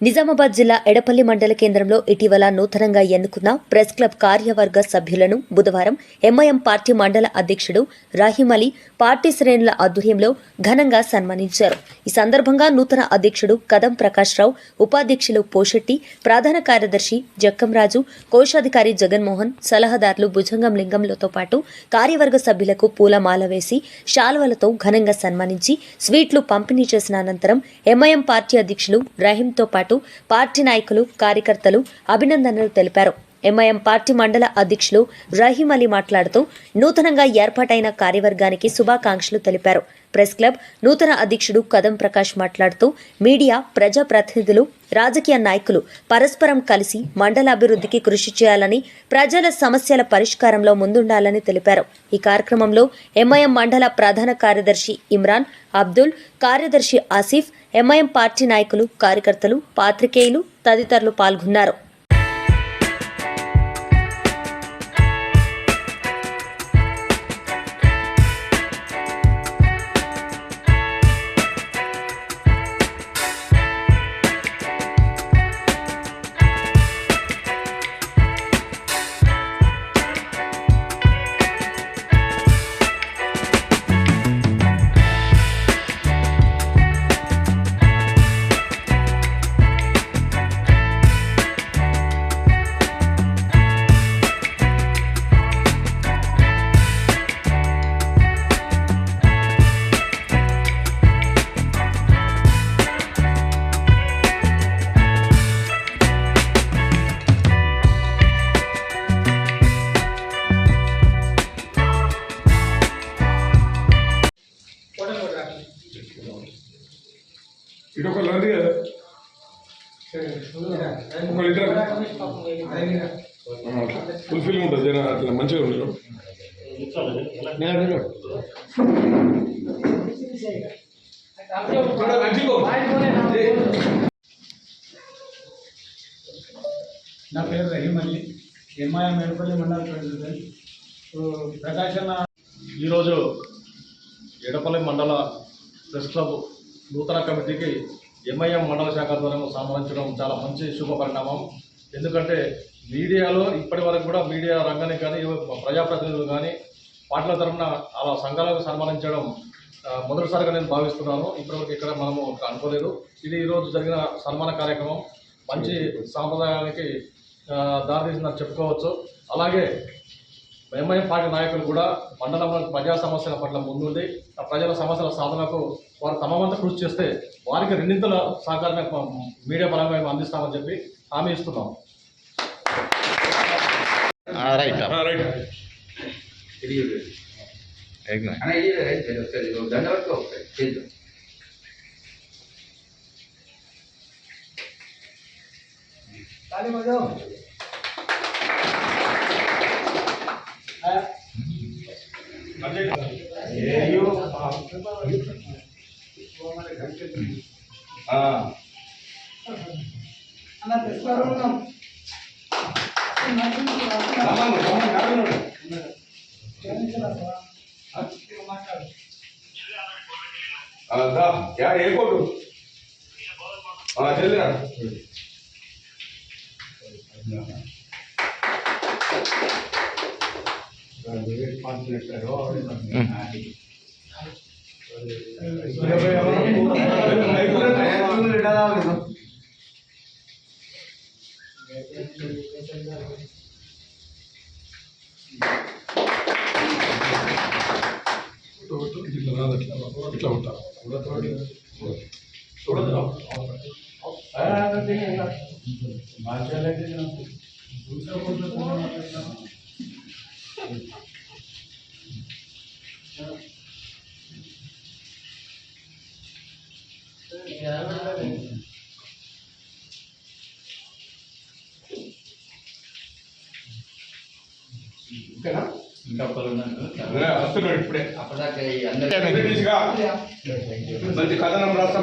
నిజామాబాద్ జిల్లా ఎడపల్లి మండల కేంద్రంలో ఇటీవల నూతనంగా ఎన్నుకున్న ప్రెస్ క్లబ్ కార్యవర్గ సభ్యులను బుధవారం ఎంఐఎం పార్టీ మండల అధ్యక్షుడు రాహిం అలీ పార్టీ శ్రేణుల ఆధ్వర్యంలో ఘనంగా సన్మానించారు. ఈ సందర్భంగా నూతన అధ్యక్షుడు కదం ప్రకాష్ రావు ఉపాధ్యక్షులు పోషెట్టి ప్రధాన కార్యదర్శి జక్కంరాజు కోశాధికారి జగన్మోహన్ సలహాదారులు భుజంగం లింగంలతో పాటు కార్యవర్గ సభ్యులకు పూలమాల వేసి శాల్వలతో ఘనంగా సన్మానించి స్వీట్లు పంపిణీ చేసిన అనంతరం ఎంఐఎం పార్టీ అధ్యక్షులు రహీంతో పాటు పార్టీ నాయకులు కార్యకర్తలు అభినందనలు తెలిపారు. ఎంఐఎం పార్టీ మండల అధ్యక్షులు రహీం అలీ మాట్లాడుతూ నూతనంగా ఏర్పాటైన కార్యవర్గానికి శుభాకాంక్షలు తెలిపారు. ప్రెస్ క్లబ్ నూతన అధ్యక్షుడు కదం ప్రకాష్ మాట్లాడుతూ మీడియా ప్రజాప్రతినిధులు రాజకీయ నాయకులు పరస్పరం కలిసి మండల అభివృద్ధికి కృషి చేయాలని ప్రజల సమస్యల పరిష్కారంలో ముందుండాలని తెలిపారు. ఈ కార్యక్రమంలో ఎంఐఎం మండల ప్రధాన కార్యదర్శి ఇమ్రాన్ అబ్దుల్ కార్యదర్శి ఆసిఫ్ ఎంఐఎం పార్టీ నాయకులు కార్యకర్తలు పాత్రికేయులు తదితరులు పాల్గొన్నారు. ఇటు ఒక లంది కదా ఒకళ్ళు ఇద్దరు ఫుల్ ఫీలింగ్ ఉంటుంది జర అట్లా మంచిగా ఉండరు నా పేరు రహీం అలీ ఎంఐఎం మేడపల్లి మండల ప్రెసిడెంట్ సో, ప్రకాష్ అన్న ఈరోజు ఎడపల్లి మండల ప్రెస్ క్లబ్ నూతన కమిటీకి ఎంఐఎం మండల శాఖ ద్వారా సంబంధించడం చాలా మంచి శుభ పరిణామం. ఎందుకంటే మీడియాలో ఇప్పటి వరకు కూడా మీడియా రంగానికి కానీ ప్రజాప్రతినిధులు కానీ పార్టీల తరఫున అలా సంఘాలకు సన్మానించడం మొదటిసారిగా నేను భావిస్తున్నాను. ఇప్పటివరకు ఇక్కడ మనము అనుకోలేదు. ఇది ఈరోజు జరిగిన సన్మాన కార్యక్రమం. మంచి సాంప్రదాయానికి దారితీసిందని చెప్పుకోవచ్చు. అలాగే ఎంఐఎం పార్టీ నాయకులు కూడా మండలంలో ప్రజా సమస్యల పట్ల ముందుండి ఆ ప్రజల సమస్యల సాధనకు వారు తమ వంతు కృషి చేస్తే వారికి రెండింతల సహకారాన్ని మీడియా పరంగా మేము అందిస్తామని చెప్పి హామీ ఇస్తున్నాం. రైట్. ఏ ఎగ్జాక్ట్ అన్న ఇది రైట్ రా ఇట్లా రాదు అట్లా ఇట్లా ఉంటా ఓకేనా? వస్తున్నాడు ఇప్పుడే. అప్పటిదాకా మంచి కథనం రాస్తాం.